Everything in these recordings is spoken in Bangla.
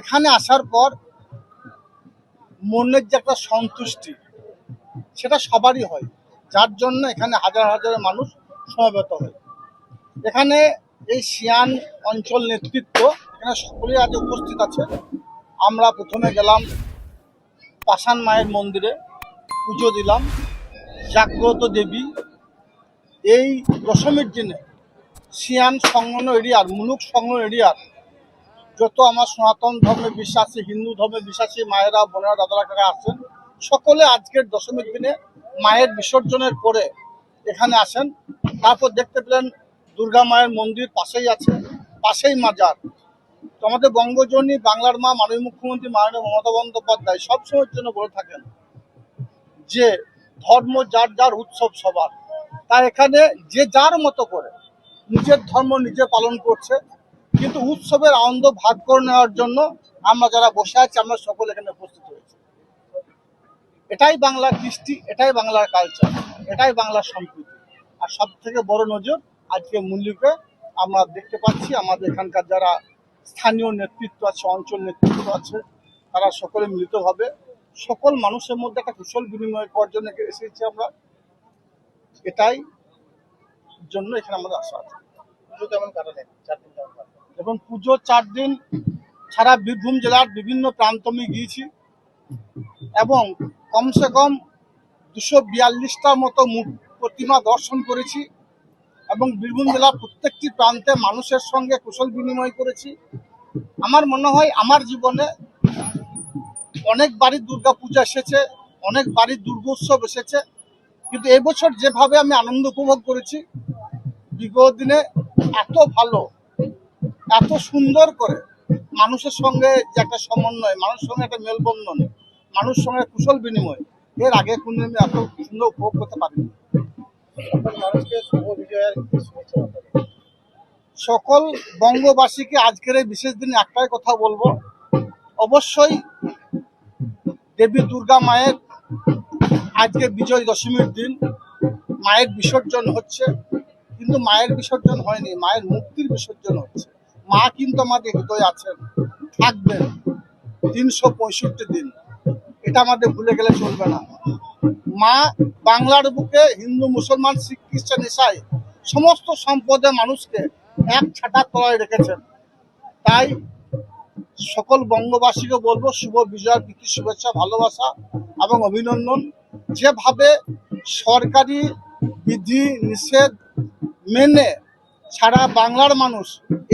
এখানে আসার পর মনের যে একটা সন্তুষ্টি, সেটা সবারই হয়। যার জন্য এখানে হাজার হাজার মানুষ সমবেত হয়। এখানে এই সিয়ান অঞ্চল নেতৃত্ব, এখানে সকলেই আজ উপস্থিত আছে। আমরা প্রথমে গেলাম পাষাণ মায়ের মন্দিরে, পুজো দিলাম। জাগ্রত দেবী, এই দশমীর দিনে সিয়ান সংলগ্ন এরিয়ার, মুলুক সংলগ্ন এরিয়ার যত আমার সনাতন ধর্মে বিশ্বাসী, হিন্দু ধর্মে বিশ্বাসী মায়েরা, বোনেরা, দাদারা, কাকা আছেন, সকলে আজকের দশমীর দিনে মায়ের বিসর্জনের পরে এখানে আসেন। তারপর দেখতে পেলেন দুর্গা মায়ের মন্দির পাশেই আছে, পাশেই মাজার তো আমাদের বঙ্গজনী বাংলার মা, মাননীয় মুখ্যমন্ত্রী মাননীয় মমতা বন্দ্যোপাধ্যায় সবসময়ের জন্য বলে থাকেন যে, ধর্ম যার যার উৎসব সবার। তাই এখানে যে যার মতো করে নিজের ধর্ম নিজে পালন করছে, কিন্তু উৎসবের আনন্দ ভাগ করে নেওয়ার জন্য আমরা যারা বসে আছি, আমরা সকলে এখানে উপস্থিত হয়েছি। এটাই বাংলার কৃষ্টি, এটাই বাংলার কালচার এটাই বাংলার সম্প্রীতি। আর সব থেকে বড় নজর আজকে মূল্যকে আমরা দেখতে পাচ্ছি। আমাদের এখানকার যারা স্থানীয় নেতৃত্ব আছে অঞ্চল নেতৃত্ব আছে তারা সকলে মিলিতভাবে সকল মানুষের মধ্যে একটা কুশল বিনিময় করার জন্য এসেছি আমরা। এটাই জন্য এখানে আমাদের আসা আছে। পুজো কেমন কাটালেন? চার দিন এবং পুজো চার দিন সারা বীরভূম জেলার বিভিন্ন প্রান্ত আমি গিয়েছি এবং কমসে কম দুশো বিয়াল্লিশটার মতো প্রতিমা দর্শন করেছি। এবং বীরভূম জেলার প্রত্যেকটি প্রান্তে মানুষের সঙ্গে কুশল বিনিময় করেছি। আমার মনে হয় আমার জীবনে অনেক বাড়ির দুর্গা পূজা এসেছে, অনেক বাড়ির দুর্গোৎসব এসেছে। কিন্তু এবছর যেভাবে আমি আনন্দ উপভোগ করেছি, বিগত দিনে এত ভালো, এত সুন্দর করে মানুষের সঙ্গে যে একটা সমন্বয়, মানুষের সঙ্গে একটা মেলবন্ধন, মানুষের সঙ্গে কুশল বিনিময়, এর আগে কোনদিন আমি এত সুন্দর উপভোগ করতে পারিনি। সকল বঙ্গবাসীকে আজকের এই বিশেষ দিনে একটাই কথা বলব। অবশ্যই দেবী দুর্গা মায়ের আজকে বিজয় দশমীর দিন। মায়ের বিসর্জন হচ্ছে, কিন্তু মায়ের বিসর্জন হয়নি, মায়ের মুক্তির বিসর্জন হচ্ছে। মা কিন্তু আমাদের হৃদয়ে আছেন, থাকবেন তিনশো পঁয়ষট্টি দিন। এটা আমাদের ভুলে গেলে চলবে না। মা বাংলার বুকে হিন্দু, মুসলমান, শিখ, খ্রিস্টান, ইসাই সমস্ত সম্পদের মানুষকে এক ছাটার তলায় রেখেছেন। তাই সকল বঙ্গবাসীকে বলব, শুভ বিজয়, প্রীতি, শুভেচ্ছা, ভালোবাসা এবং অভিনন্দন। যেভাবে সরকারি বিধি নিষেধ মেনে সারা বাংলার মানুষ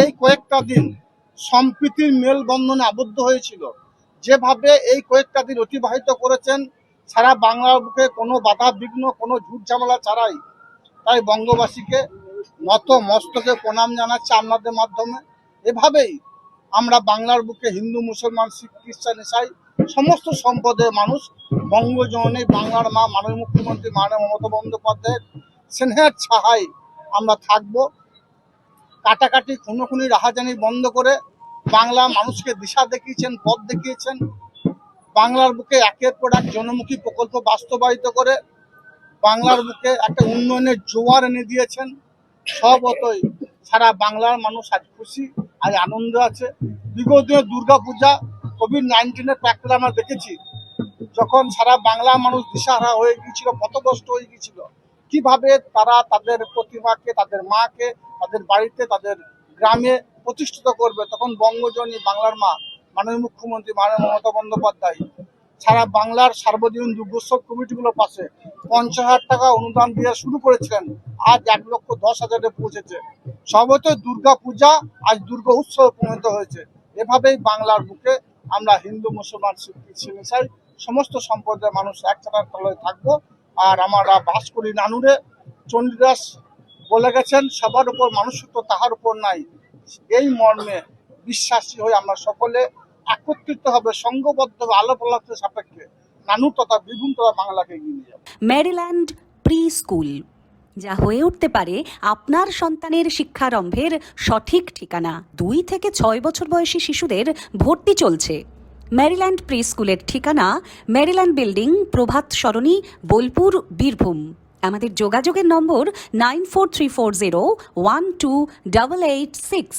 এই কয়েকটা দিন সম্প্রীতির মেলবন্ধনে আবদ্ধ হয়েছিল, যেভাবে এই কয়েকটা দিন অতিবাহিত করেছেন সারা বাংলার বুকে কোনো বাধা, বিঘ্ন, কোনো ঝুট ঝামেলা ছাড়াই তাই বঙ্গবাসীকে নত মস্তকে প্রণাম জানাচ্ছে আপনাদের মাধ্যমে। এভাবেই আমরা বাংলার বুকে হিন্দু, মুসলমান, শিখ, খ্রিস্টান, ইসাই সমস্ত সম্পদের মানুষ বঙ্গজননী বাংলার মা মাননীয় মুখ্যমন্ত্রী মাননীয় মমতা বন্দ্যোপাধ্যায়ের স্নেহের ছাহাই আমরা থাকব। কাটাকাটি, খুনোখুনি, রাহাজানি বন্ধ করে বাংলা মানুষকে দিশা দেখিয়েছেন, পথ দেখিয়েছেন। বাংলার বুকে একের পর এক জনমুখী প্রকল্প বাস্তবায়িত করে বাংলার বুকে একটা উন্নয়নের জোয়ার এনে দিয়েছেন। সবতই সারা বাংলার মানুষ আজ খুশি, আজ আনন্দ আছে। বিগত দিনে দুর্গা পূজা কোভিড নাইন্টিনের প্র্যাকটিস আমরা দেখেছি, যখন সারা বাংলা মানুষ দিশাহারা হয়ে গিয়েছিল পথগ্রস্ত হয়ে গিয়েছিল, কীভাবে তারা তাদের প্রতিমাকে, তাদের মাকে, তাদের বাড়িতে, তাদের গ্রামে প্রতিষ্ঠিত করবে, তখন বঙ্গজনী বাংলার মা মাননীয় মুখ্যমন্ত্রী মাননীয় মমতা বন্দ্যোপাধ্যায়, সারা বাংলার সার্বজনীন দুর্গোৎসব কমিটিগুলো পাশে পঞ্চাশ হাজার টাকা অনুদান দিয়ে শুরু করেছিলেন। আজ এক লক্ষ দশ হাজারে পৌঁছেছে। সর্বত দুর্গা পূজা আজ দুর্গা উৎসবে পরিণত হয়েছে। এভাবেই বাংলার বুকে আমরা হিন্দু, মুসলমান ইসাই সমস্ত সম্প্রদায়ের মানুষ এক ছাড়ার তলায় থাকব। আর আমরা বাস করি নানুরে চণ্ডীদাস বলে গেছেন, সবার উপর মানুষত্ব তাহার উপর নাই। এই মর্মে বিশ্বাসী হয়ে আমরা সকলে একত্রিত হবে সংঘবদ্ধ হবে আলো পলাশের সাপেক্ষে। নানু তথা বীরভূম তথা বাংলাকে এগিয়ে নিয়ে যাব। ম্যারিল্যান্ড প্রি স্কুল যা হয়ে উঠতে পারে আপনার সন্তানের শিক্ষারম্ভের সঠিক ঠিকানা। দুই থেকে ছয় বছর বয়সী শিশুদের ভর্তি চলছে। ম্যারিল্যান্ড প্রি স্কুলের ঠিকানা ম্যারিল্যান্ড বিল্ডিং, প্রভাত সরণি, বোলপুর, বীরভূম। আমাদের যোগাযোগের number nine four three four zero one two double eight six.